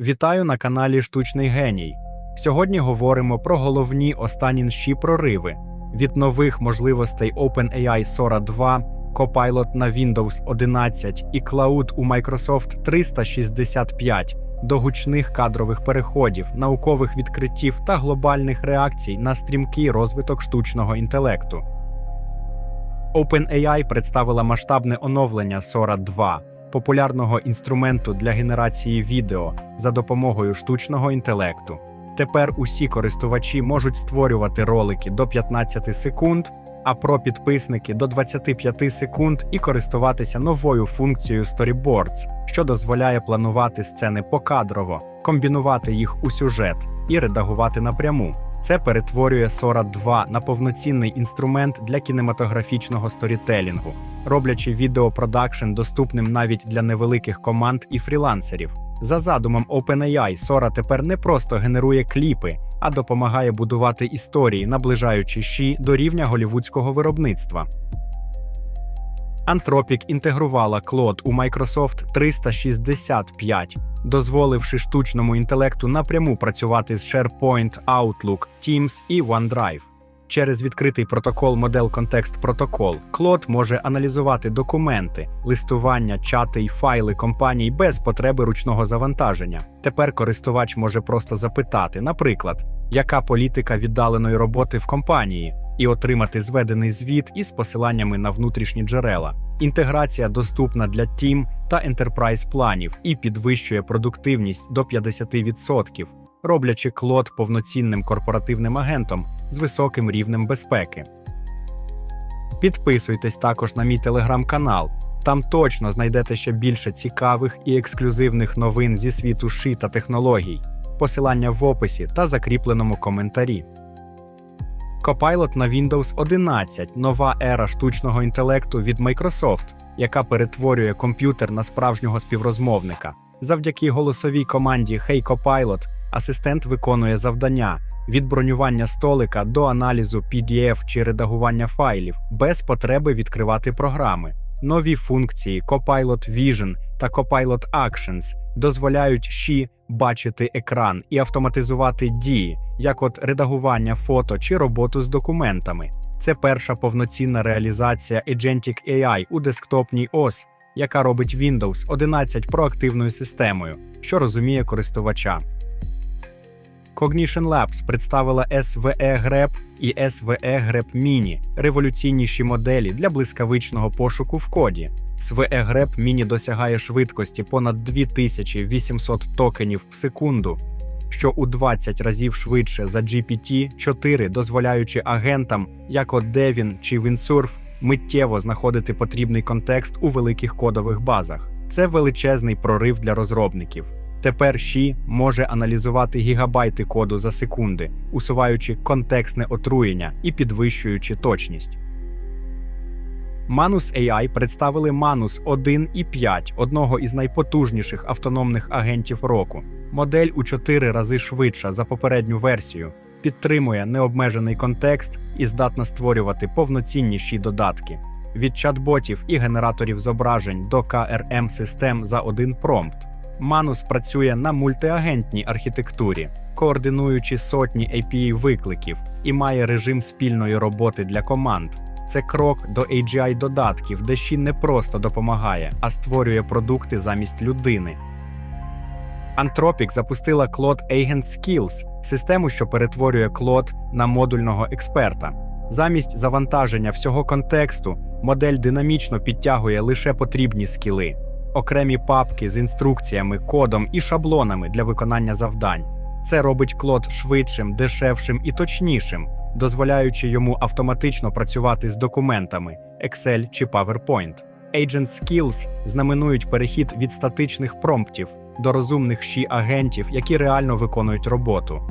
Вітаю на каналі Штучний Геній. Сьогодні говоримо про головні останніші прориви від нових можливостей OpenAI Sora 2, Copilot на Windows 11 і Cloud у Microsoft 365 до гучних кадрових переходів, наукових відкриттів та глобальних реакцій на стрімкий розвиток штучного інтелекту. OpenAI представила масштабне оновлення Sora 2, популярного інструменту для генерації відео за допомогою штучного інтелекту. Тепер усі користувачі можуть створювати ролики до 15 секунд, а про підписники до 25 секунд і користуватися новою функцією Storyboards, що дозволяє планувати сцени покадрово, комбінувати їх у сюжет і редагувати напряму. Це перетворює Sora 2 на повноцінний інструмент для кінематографічного сторітелінгу, роблячи відеопродакшн доступним навіть для невеликих команд і фрілансерів. За задумом OpenAI, Sora тепер не просто генерує кліпи, а допомагає будувати історії, наближаючи щі до рівня голівудського виробництва. Anthropic інтегрувала Claude у Microsoft 365, дозволивши штучному інтелекту напряму працювати з SharePoint, Outlook, Teams і OneDrive. Через відкритий протокол Model Context Protocol Claude може аналізувати документи, листування, чати й файли компаній без потреби ручного завантаження. Тепер користувач може просто запитати, наприклад, яка політика віддаленої роботи в компанії, і отримати зведений звіт із посиланнями на внутрішні джерела. Інтеграція доступна для Team та Enterprise планів і підвищує продуктивність до 50%, роблячи Клод повноцінним корпоративним агентом з високим рівнем безпеки. Підписуйтесь також на мій телеграм-канал. Там точно знайдете ще більше цікавих і ексклюзивних новин зі світу ши та технологій. Посилання в описі та закріпленому коментарі. Copilot на Windows 11 нова ера штучного інтелекту від Microsoft, яка перетворює комп'ютер на справжнього співрозмовника. Завдяки голосовій команді Hey Copilot асистент виконує завдання від бронювання столика до аналізу PDF чи редагування файлів без потреби відкривати програми. Нові функції Copilot Vision та Copilot Actions дозволяють щі бачити екран і автоматизувати дії, як от редагування фото чи роботу з документами. Це перша повноцінна реалізація Agentic AI у десктопній ОС, яка робить Windows 11 проактивною системою, що розуміє користувача. Cognition Labs представила SVE Grep і SVE Grep Mini – революційніші моделі для блискавичного пошуку в коді. SVE Grep Mini досягає швидкості понад 2800 токенів в секунду, що у 20 разів швидше за GPT-4, дозволяючи агентам, як от Devin чи Windsurf, миттєво знаходити потрібний контекст у великих кодових базах. Це величезний прорив для розробників. Тепер Ші може аналізувати гігабайти коду за секунди, усуваючи контекстне отруєння і підвищуючи точність. Manus AI представили Manus 1 і 5, одного із найпотужніших автономних агентів року. Модель у 4 рази швидша за попередню версію, підтримує необмежений контекст і здатна створювати повноцінніші додатки від чат-ботів і генераторів зображень до крм систем за один промпт. Manus працює на мультиагентній архітектурі, координуючи сотні API викликів і має режим спільної роботи для команд. Це крок до AGI додатків, де Ші не просто допомагає, а створює продукти замість людини. Anthropic запустила Claude Agent Skills – систему, що перетворює Claude на модульного експерта. Замість завантаження всього контексту модель динамічно підтягує лише потрібні скіли, окремі папки з інструкціями, кодом і шаблонами для виконання завдань. Це робить Claude швидшим, дешевшим і точнішим, дозволяючи йому автоматично працювати з документами Excel чи PowerPoint. Agent Skills знаменують перехід від статичних промптів до розумних ші агентів, які реально виконують роботу.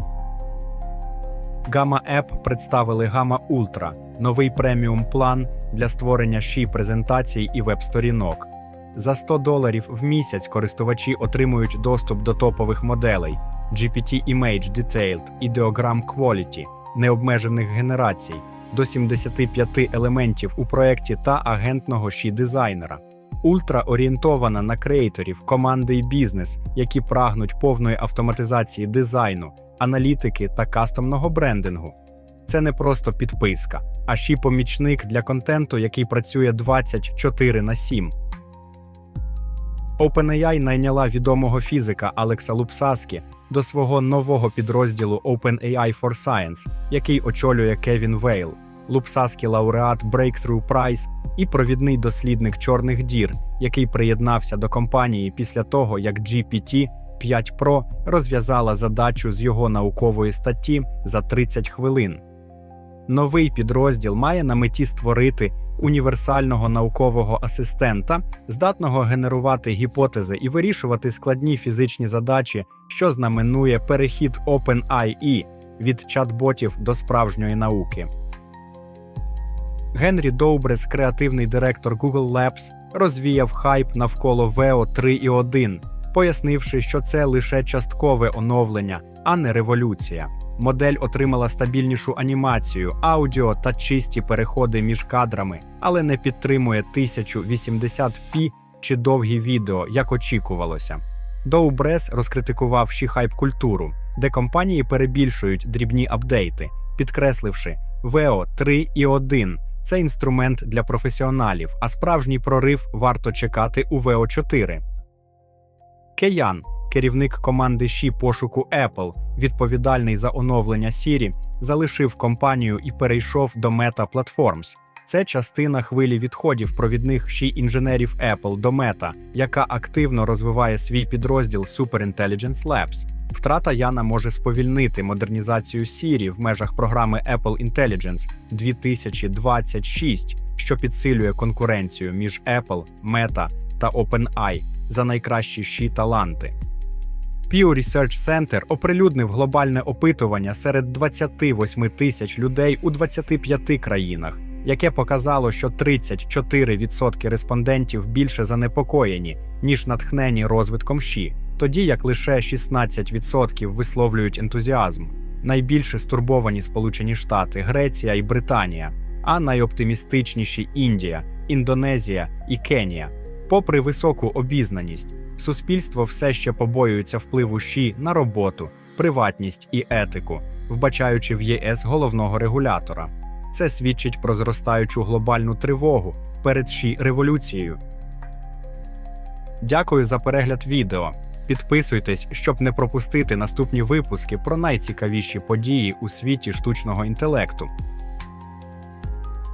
Gamma App представили Gamma Ultra – новий преміум план для створення ші презентацій і веб-сторінок. За 100 доларів в місяць користувачі отримують доступ до топових моделей GPT Image Detailed, Ideogram Quality, необмежених генерацій, до 75 елементів у проєкті та агентного ші дизайнера. ультраорієнтована на креаторів, команди і бізнес, які прагнуть повної автоматизації дизайну, аналітики та кастомного брендингу. Це не просто підписка, а ще помічник для контенту, який працює 24 на 7. OpenAI найняла відомого фізика Алекса Лупсаскі до свого нового підрозділу OpenAI for Science, який очолює Кевін Вейл, Лупсаскі лауреат Breakthrough Prize і провідний дослідник чорних дір, який приєднався до компанії після того, як GPT 5 Pro розв'язала задачу з його наукової статті за 30 хвилин. Новий підрозділ має на меті створити універсального наукового асистента, здатного генерувати гіпотези і вирішувати складні фізичні задачі, що знаменує перехід OpenAI від чат-ботів до справжньої науки. Генрі Доубрес, креативний директор Google Labs, розвіяв хайп навколо VEO 3.1, пояснивши, що це лише часткове оновлення, а не революція. Модель отримала стабільнішу анімацію, аудіо та чисті переходи між кадрами, але не підтримує 1080p чи довгі відео, як очікувалося. Доубрес розкритикував хайп культуру, де компанії перебільшують дрібні апдейти, підкресливши VEO 3.1 – це інструмент для професіоналів, а справжній прорив варто чекати у VEO 4. Кеян, керівник команди Ші пошуку Apple, відповідальний за оновлення Siri, залишив компанію і перейшов до Meta Platforms. Це частина хвилі відходів провідних Ші інженерів Apple до Meta, яка активно розвиває свій підрозділ Superintelligence Labs. Втрата Яна може сповільнити модернізацію Siri в межах програми Apple Intelligence 2026, що підсилює конкуренцію між Apple, Meta та OpenAI за найкращі ші таланти. Pew Research Center оприлюднив глобальне опитування серед 28 тисяч людей у 25 країнах, яке показало, що 34% респондентів більше занепокоєні, ніж натхнені розвитком ШІ, тоді як лише 16% висловлюють ентузіазм. Найбільше стурбовані Сполучені Штати, Греція і Британія, а найоптимістичніші Індія, Індонезія і Кенія. Попри високу обізнаність, суспільство все ще побоюється впливу ШІ на роботу, приватність і етику, вбачаючи в ЄС головного регулятора. Це свідчить про зростаючу глобальну тривогу перед ШІ революцією. Дякую за перегляд відео. Підписуйтесь, щоб не пропустити наступні випуски про найцікавіші події у світі штучного інтелекту.